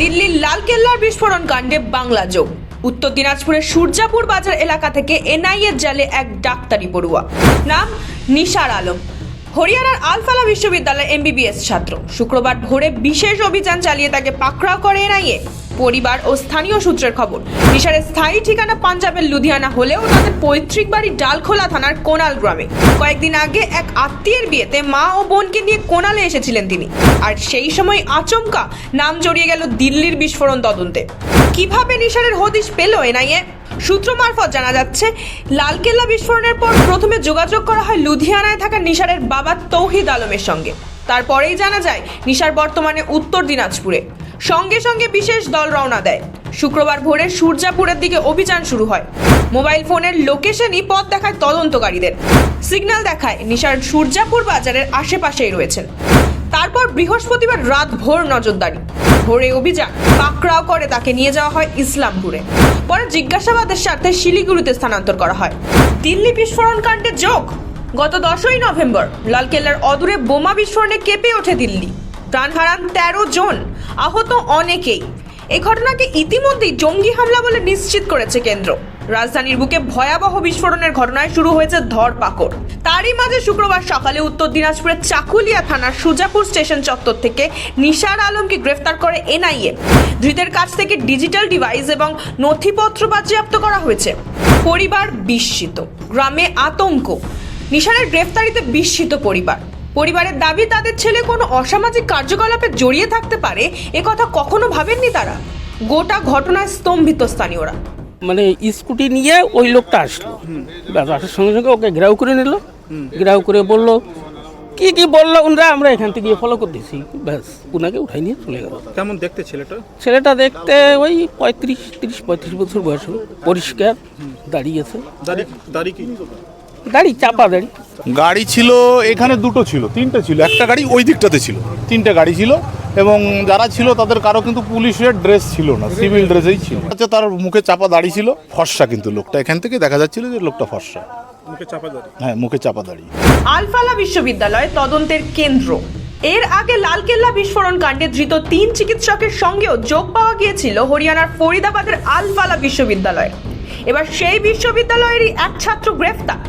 দিল্লির লালকেল্লার বিস্ফোরণ কাণ্ডে বাংলা যোগ উত্তর দিনাজপুরের সূর্যাপুর বাজার এলাকা থেকে এনআইএর জালে এক ডাক্তারি পড়ুয়া। নাম নিশার আলম। হরিয়ানার আলফালা বিশ্ববিদ্যালয়ের এমবিবিএস ছাত্র। শুক্রবার ভোরে বিশেষ অভিযান চালিয়ে তাকে পাকড়াও করে এনআইএ। পরিবার ও স্থানীয় সূত্রের খবর নিশারের স্থায়ী ঠিকানা পাঞ্জাবের লুধিয়ানা হলেও তাদের পৈতৃক বাড়ি ডালখোলা থানার কোনাল গ্রামে। কয়েকদিন আগে এক আত্মীয়ের বিয়েতে মা ও বোনকে নিয়ে কোনালে এসেছিলেন তিনি। আর সেই সময় আচমকা নাম জড়িয়ে গেল দিল্লির বিস্ফোরণ তদন্তে। কীভাবে নিশারের হদিশ পেল এনআইএ? সূত্র মারফত জানা যাচ্ছে, লালকেল্লা বিস্ফোরণের পর প্রথমে যোগাযোগ করা হয় লুধিয়ানায় থাকা নিশারের বাবা তৌহিদ আলমের সঙ্গে। তারপরেই জানা যায়, নিশার বর্তমানে উত্তর দিনাজপুরে। সঙ্গে সঙ্গে বিশেষ দল রওনা দেয়। শুক্রবার ভোরে সূর্যাপুরের দিকে অভিযান শুরু হয়। মোবাইল ফোনের লোকেশনই পথ দেখায় তদন্তকারীদের। সিগন্যাল দেখায় নিশার সূর্যাপুর বাজারের আশেপাশেই রয়েছেন। তারপর বৃহস্পতিবার রাত ভোর নজরদারি। ভোরে অভিযান। পাকড়াও করে তাকে নিয়ে যাওয়া হয় ইসলামপুরে। পরে জিজ্ঞাসাবাদের স্বার্থে শিলিগুড়িতে স্থানান্তর করা হয়। দিল্লি বিস্ফোরণ কাণ্ডে যোগ। গত দশই নভেম্বর লালকেল্লার অদূরে বোমা বিস্ফোরণে কেঁপে ওঠে দিল্লি। প্রাণ হারান তেরো জন। আহত অনেকেই। এই ঘটনাকে ইতিমধ্যেই জঙ্গি হামলা বলে নিশ্চিত করেছে কেন্দ্র। রাজধানীর বুকে ভয়াবহ বিস্ফোরণের ঘটনায় শুরু হয়েছে ধরপাকড়। তারই মাঝে শুক্রবার সকালে উত্তর দিনাজপুরের চাকুলিয়া থানার সুজাপুর স্টেশন চত্বর থেকে নিশার আলমকে গ্রেফতার করে এনআইএ। ধৃতের কাছ থেকে ডিজিটাল ডিভাইস এবং নথিপত্র বাজেয়াপ্ত করা হয়েছে। পরিবার বিস্মিত। গ্রামে আতঙ্ক। নিশারের গ্রেফতারিতে বিস্মিত পরিবার। পরিবারের দাবি তাদের ছেলে কোনো অসামাজিক কার্যকলাপে জড়িয়ে থাকতে পারে কথা কখনো ভাবেননি তারা? গোটা ঘটনায় স্তম্ভিত স্থানীয়রা। মানে স্কুটি নিয়ে ওই লোকটা আসলো। ব্যাস আসার সঙ্গে সঙ্গে ওকে ঘেরাও করে নিল। ঘেরাও করে বলল কি কি বলল ওনারা আমরা এখান থেকে ফলো করতেছি। ব্যাস ওনাকে উঠাই নিয়ে চলে গেল। কেমন দেখতে ছেলেটা? ছেলেটা দেখতে ওই পঁয়ত্রিশ তিরিশ পঁয়ত্রিশ বছর বয়স পরিষ্কার দাঁড়িয়েছে দাড়ি দাড়ি কি? দাড়ি চাপা দাড়ি গাড়ি ছিল এখানে দুটো ছিল তিনটে ছিল একটা গাড়ি ওই দিকটাতে ছিল তিনটে গাড়ি ছিল এবং যারা ছিল তাদের কারও কিন্তু পুলিশের ড্রেস ছিল না সিভিল ড্রেসেই ছিল। আচ্ছা তার মুখে চাপা দাড়ি ছিল ফর্সা কিন্তু লোকটা এখান থেকে দেখা যাচ্ছিল যে লোকটা ফর্সা। মুখে চাপা দাড়ি। হ্যাঁ মুখে চাপা দাড়ি। আলফালা বিশ্ববিদ্যালয় তদন্তের কেন্দ্র। এর আগে লালকেল্লা বিস্ফোরণ কাণ্ডে ধৃত তিন চিকিৎসকের সঙ্গেও যোগ পাওয়া গিয়েছিল হরিয়ানার ফরিদাবাদের আলফালা বিশ্ববিদ্যালয়ে। এবার সেই বিশ্ববিদ্যালয়েরই এক ছাত্র গ্রেফতার।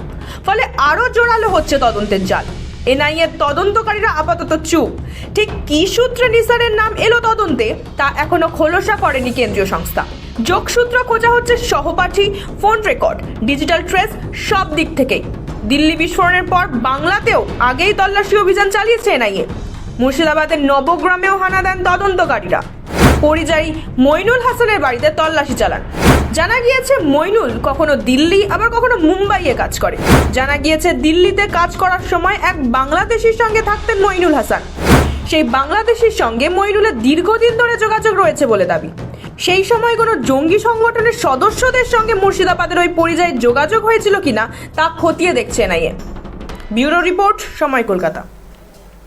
ফলে আরও জোরালো হচ্ছে তদন্তের জাল। এনআইএ তদন্তকারীরা আপাতত চুপ। ঠিক কি সূত্রে নিসারের নাম এলো তদন্তে, তা এখনও খোলসা করেনি কেন্দ্রীয় সংস্থা। যোগসূত্র খোঁজা হচ্ছে সহপাঠী, ফোন রেকর্ড, ডিজিটাল ট্রেস, সব দিক থেকেই। দিল্লি বিস্ফোরণের পর বাংলাতেও আগেই তল্লাশি অভিযান চালিয়েছে এনআইএ। মুর্শিদাবাদের নবগ্রামেও হানা দেন তদন্তকারীরা। পরিযায়ী মইনুল হাসানের বাড়িতে তল্লাশি চালান। জানা গিয়েছে মইনুল কখনো দিল্লি, আবার কখনো মুম্বাইয়ে কাজ করে। জানা গিয়েছে দিল্লিতে কাজ করার সময় এক বাংলাদেশির সঙ্গে থাকতেন মইনুল হাসান। সেই বাংলাদেশির সঙ্গে মইনুলের দীর্ঘদিন ধরে যোগাযোগ রয়েছে বলে দাবি। সেই সময় কোনো জঙ্গি সংগঠনের সদস্যদের সঙ্গে মুর্শিদাবাদের ওই পরিযায়ী যোগাযোগ হয়েছিল কিনা তা খতিয়ে দেখছে এনআইএ। ব্যুরো রিপোর্ট, সময় কলকাতা।